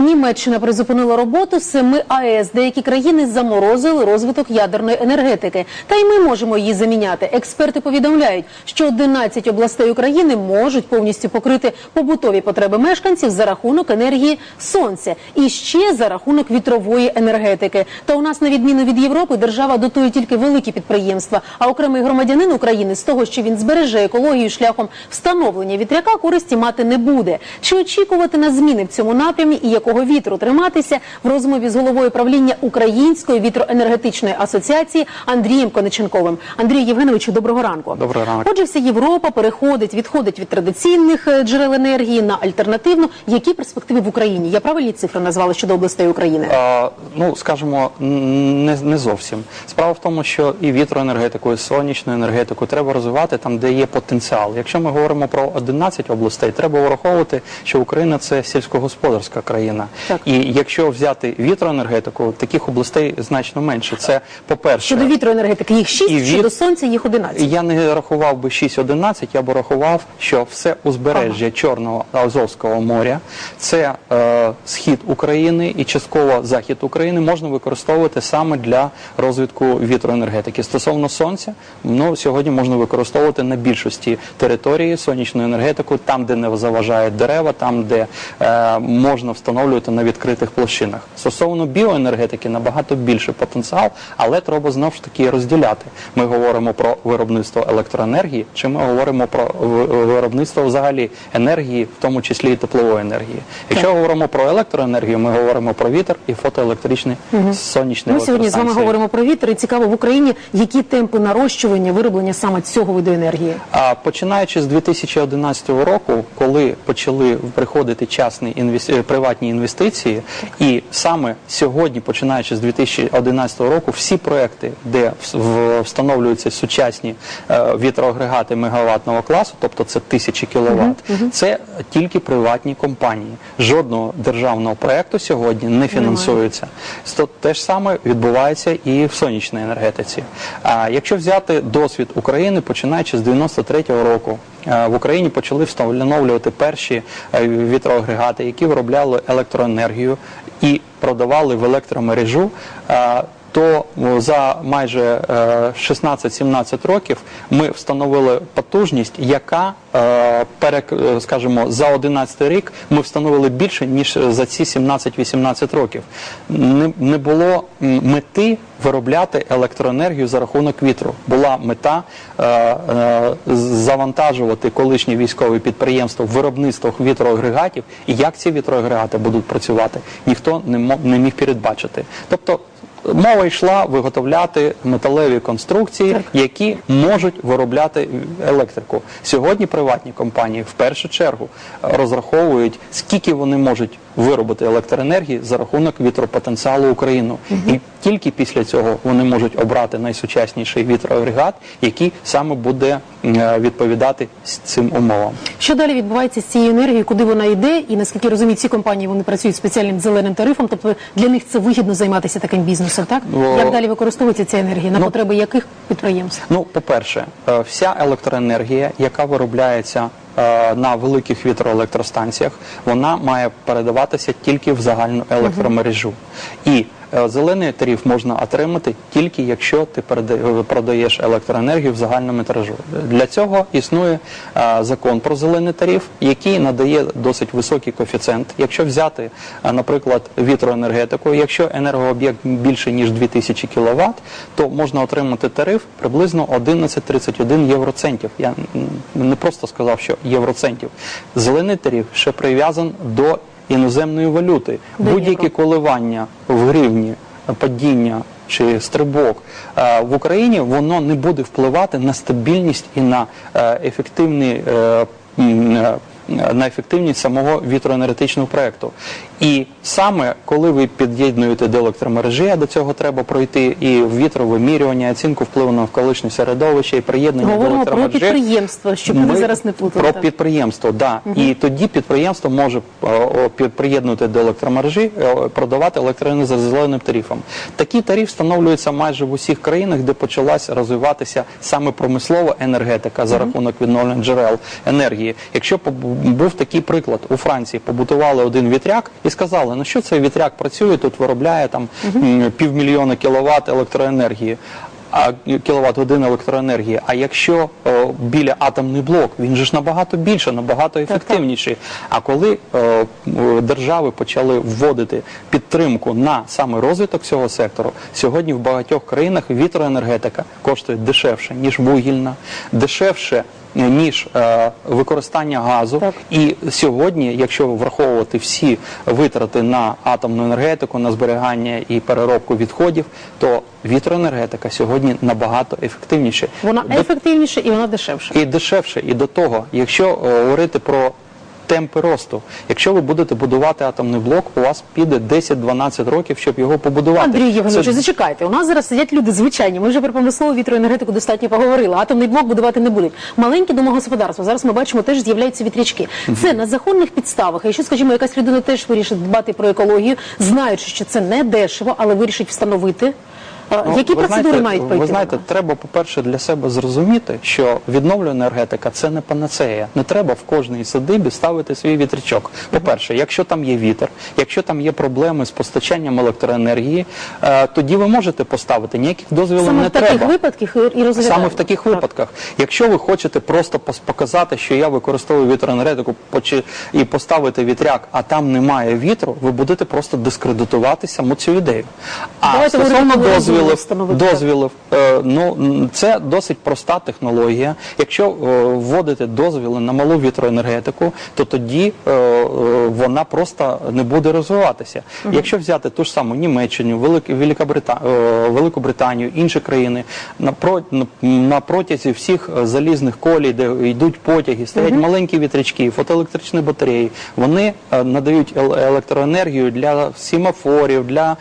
Німеччина призупинила роботу семи АЕС. Деякі країни заморозили розвиток ядерної енергетики. Та й ми можемо її заміняти. Експерти повідомляють, що 11 областей України можуть повністю покрити побутові потреби мешканців за рахунок енергії сонця і ще за рахунок вітрової енергетики. Та у нас, на відміну від Європи, держава дотує тільки великі підприємства. А окремий громадянин України з того, що він збереже екологію шляхом встановлення вітряка, користі мати не буде. Чи очікувати на зміни в цьому напрямі і якого вітру триматися в розмові з головою правління Української вітроенергетичної асоціації Андрієм Кониченковим? Андрію Євгеновичу, доброго ранку. Доброго ранку. Отже, вся Європа переходить, відходить від традиційних е, джерел енергії на альтернативну. Які перспективи в Україні? Я правильні цифри назвала щодо областей України? А, ну, скажімо, не, не зовсім. Справа в тому, що і вітроенергетику, і сонячну енергетику треба розвивати там, де є потенціал. Якщо ми говоримо про 11 областей, треба враховувати, що Україна це сільськогосподарська країна. Так. І якщо взяти вітроенергетику, таких областей значно менше. Це по-перше, Щодо вітроенергетики їх 6, І від- щодо сонця їх 11. Я не рахував би 6-11, я б рахував, що все узбережжя Чорного Азовського моря, це е, схід України і частково захід України можна використовувати саме для розвитку вітроенергетики. Стосовно сонця, ну сьогодні можна використовувати на більшості території сонячну енергетику, там, де не заважають дерева, там, де е, можна встановлювати на відкритих площинах. Стосовно біоенергетики, набагато більший потенціал, але треба знову ж таки розділяти. Ми говоримо про виробництво електроенергії, чи ми говоримо про виробництво взагалі енергії, в тому числі і теплової енергії. Якщо говоримо про електроенергію, ми говоримо про вітер і фотоелектричні сонячні Ми сьогодні з вами говоримо про вітер. І цікаво в Україні, які темпи нарощування вироблення саме цього виду енергії. А починаючи з 2011 року, коли почали приходити частні інвес... е, приватні інвестиції, і саме сьогодні, починаючи з 2011 року, всі проекти, де встановлюються сучасні е, вітроагрегати мегаваттного класу, тобто це тисячі кіловат, це тільки приватні компанії. Жодного державного проекту сьогодні не фінансується. Сто- Те ж саме відбувається і в сонячній енергетиці. А якщо взяти досвід України, починаючи з 93-го року, в Україні почали встановлювати перші е, вітроагрегати, які виробляли електроенергію і продавали в електромережу. Е, То за майже е, 16-17 років ми встановили потужність, яка е, е, скажімо, за 11 рік ми встановили більше ніж за ці 17-18 років. Не, було мети виробляти електроенергію за рахунок вітру. Була мета е, е, завантажувати колишні військові підприємства в виробництвах вітроагрегатів. І як ці вітроагрегати будуть працювати, ніхто не міг передбачити. Тобто мова йшла виготовляти металеві конструкції, які можуть виробляти електрику. Сьогодні приватні компанії в першу чергу розраховують, скільки вони можуть виробити електроенергії за рахунок вітропотенціалу України. І тільки після цього вони можуть обрати найсучасніший вітроагрегат, який саме буде відповідати цим умовам. Що далі відбувається з цією енергією, куди вона йде, і наскільки я розумію, ці компанії вони працюють спеціальним зеленим тарифом, тобто для них це вигідно займатися таким бізнесом, так? О. Як далі використовується ця енергія? На Ну, потреби яких підприємств? Ну, по-перше, е, вся електроенергія, яка виробляється на великих вітроелектростанціях, вона має передаватися тільки в загальну електромережу. І е, зелений тариф можна отримати тільки якщо ти переда- продаєш електроенергію в загальну мережу. Для цього існує е, закон про зелений тариф, який надає досить високий коефіцієнт. Якщо взяти, е, наприклад, вітроенергетику, якщо енергооб'єкт більше ніж 2000 кВт, то можна отримати тариф приблизно 11,31 євроцентів. Я не просто сказав, що євроцентів. Зелений тариф ще прив'язан до іноземної валюти. Будь-які коливання в гривні, падіння чи стрибок е, в Україні воно не буде впливати на стабільність і на е, ефективний. На ефективність самого вітроенергетичного проекту. І саме коли ви під'єднуєте до електромережі, а до цього треба пройти і вітровимірювання, оцінку впливу на навколишнє середовище, і приєднання Говоримо до про електромережі. підприємства, щоб люди Ми зараз не плутали. Про так. підприємство, да. І тоді підприємство може приєднувати до електромережі, е, продавати електроенергію за зеленим тарифом. Такий тариф встановлюється майже в усіх країнах, де почалась розвиватися саме промислова енергетика за рахунок відновлення джерел енергії. Якщо був такий приклад у Франції. Побутували один вітряк і сказали, ну що цей вітряк працює, тут виробляє там півмільйона кіловат електроенергії. А кіловат годин електроенергії. А якщо о, біля атомний блок, він же ж набагато більше, набагато ефективніший. А коли о, держави почали вводити підтримку на саме розвиток цього сектору, сьогодні в багатьох країнах вітроенергетика коштує дешевше ніж вугільна, дешевше. Ніж е, використання газу, Так. і сьогодні, якщо враховувати всі витрати на атомну енергетику, на зберігання і переробку відходів, то вітроенергетика сьогодні набагато ефективніше. Вона ефективніше і вона дешевше. і дешевше. І до того, якщо е, говорити про темпи росту, якщо ви будете будувати атомний блок, у вас піде 10-12 років, щоб його побудувати. Андрій Євгенович, Це- зачекайте. У нас зараз сидять люди звичайні. Ми вже про промислову вітроенергетику достатньо поговорили. Атомний блок будувати не будуть. Маленькі домогосподарства. Зараз ми бачимо, теж з'являються вітрячки. Це на законних підставах. Якщо, скажімо, якась людина теж вирішить дбати про екологію, знаючи, що це не дешево, але вирішить встановити. Ну, Які ви процедури знаєте, мають пройти? Ви знаєте, треба, по-перше, для себе зрозуміти, що відновлювана енергетика це не панацея. Не треба в кожній садибі ставити свій вітрячок. По-перше, якщо там є вітер, якщо там є проблеми з постачанням електроенергії, е, тоді ви можете поставити. Ніяких дозвілів Саме не в таких треба. випадках і розглядаємо. Саме в таких Так. випадках, якщо ви хочете просто пос- показати, що я використовую вітроенергетику почи- і поставити вітряк, а там немає вітру, ви будете просто дискредитувати саму цю ідею. А Давайте стосовно говорити про розумно дозвілів, дозвілів, е, ну це досить проста технологія. Якщо е, вводити дозвіли на малу вітроенергетику, то тоді е, вона просто не буде розвиватися. Якщо взяти ту ж саму Німеччину, Велик, Велику Британію, інші країни на, про, на, на протязі всіх залізних колій, де йдуть потяги, стоять маленькі вітрячки, фотоелектричні батареї. Вони надають електроенергію для семафорів, для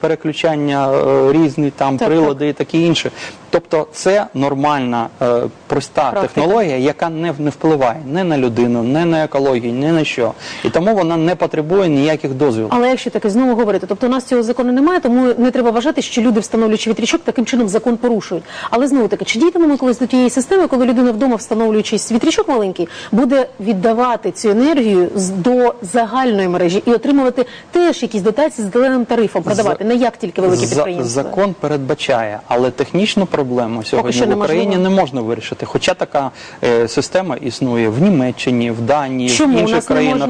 переключання е, різних там Так, прилади і таке інше. Тобто це нормальна, е, проста Практика. технологія, яка не, не впливає ні на людину, ні на екологію, ні на що. І тому вона не потребує ніяких дозвілів. Але якщо таке знову говорити, тобто у нас цього закону немає, тому не треба вважати, що люди, встановлюючи вітрячок, таким чином закон порушують. Але знову таки, чи дійдемо ми колись до тієї системи, коли людина вдома, встановлюючи вітрячок маленький, буде віддавати цю енергію до загальної мережі і отримувати теж якісь дотації з зеленим тарифом, продавати, не як тільки великі За- підприємства. Закон передбачає, але технічну проблему сьогодні в Україні не можна вирішити. Хоча така е, система існує в Німеччині, в Данії, Чому в інших країнах.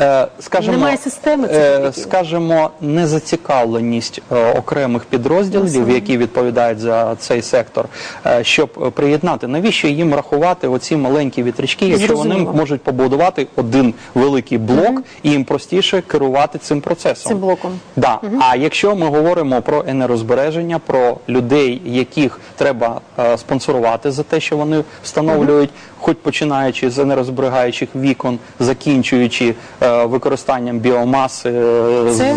Е, скажімо, Немає системи цих е, скажімо, незацікавленість е, окремих підрозділів, які відповідають за цей сектор, щоб приєднати. Навіщо їм рахувати оці маленькі вітрячки, якщо вони можуть побудувати один великий блок і їм простіше керувати цим процесом? Цим блоком. Да. А якщо ми говоримо про енергозбереження, про людей, яких треба спонсорувати за те, що вони встановлюють, хоч починаючи з енергозберігаючих вікон, закінчуючи використанням біомаси, е, Це?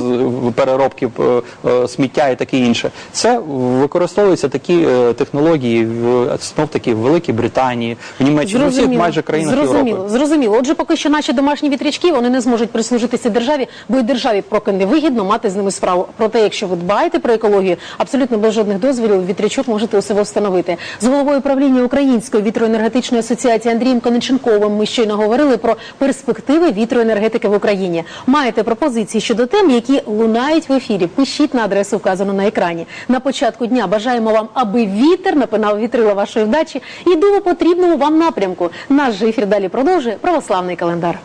переробки е, е, сміття і таке інше, це використовуються такі е, технології в знов таки в Великій Британії, в Німеччині, в усіх майже країнах зрозуміло, Європи. зрозуміло. Отже, поки що наші домашні вітрячки вони не зможуть прислужитися державі, бо й державі поки не вигідно мати з ними справу. Проте, якщо ви дбаєте про екологію, абсолютно без жодних дозволів вітрячок можете у себе встановити. З головою правління Української вітроенергетичної асоціації Андрієм Кониченковим ми щойно говорили про перспективи вітроенергетики в Україні. Маєте пропозиції щодо тем, які лунають в ефірі? Пишіть на адресу вказану на екрані. На початку дня бажаємо вам, аби вітер напинав вітрила вашої вдачі і дув у потрібному вам напрямку. Наш же ефір далі продовжує православний календар.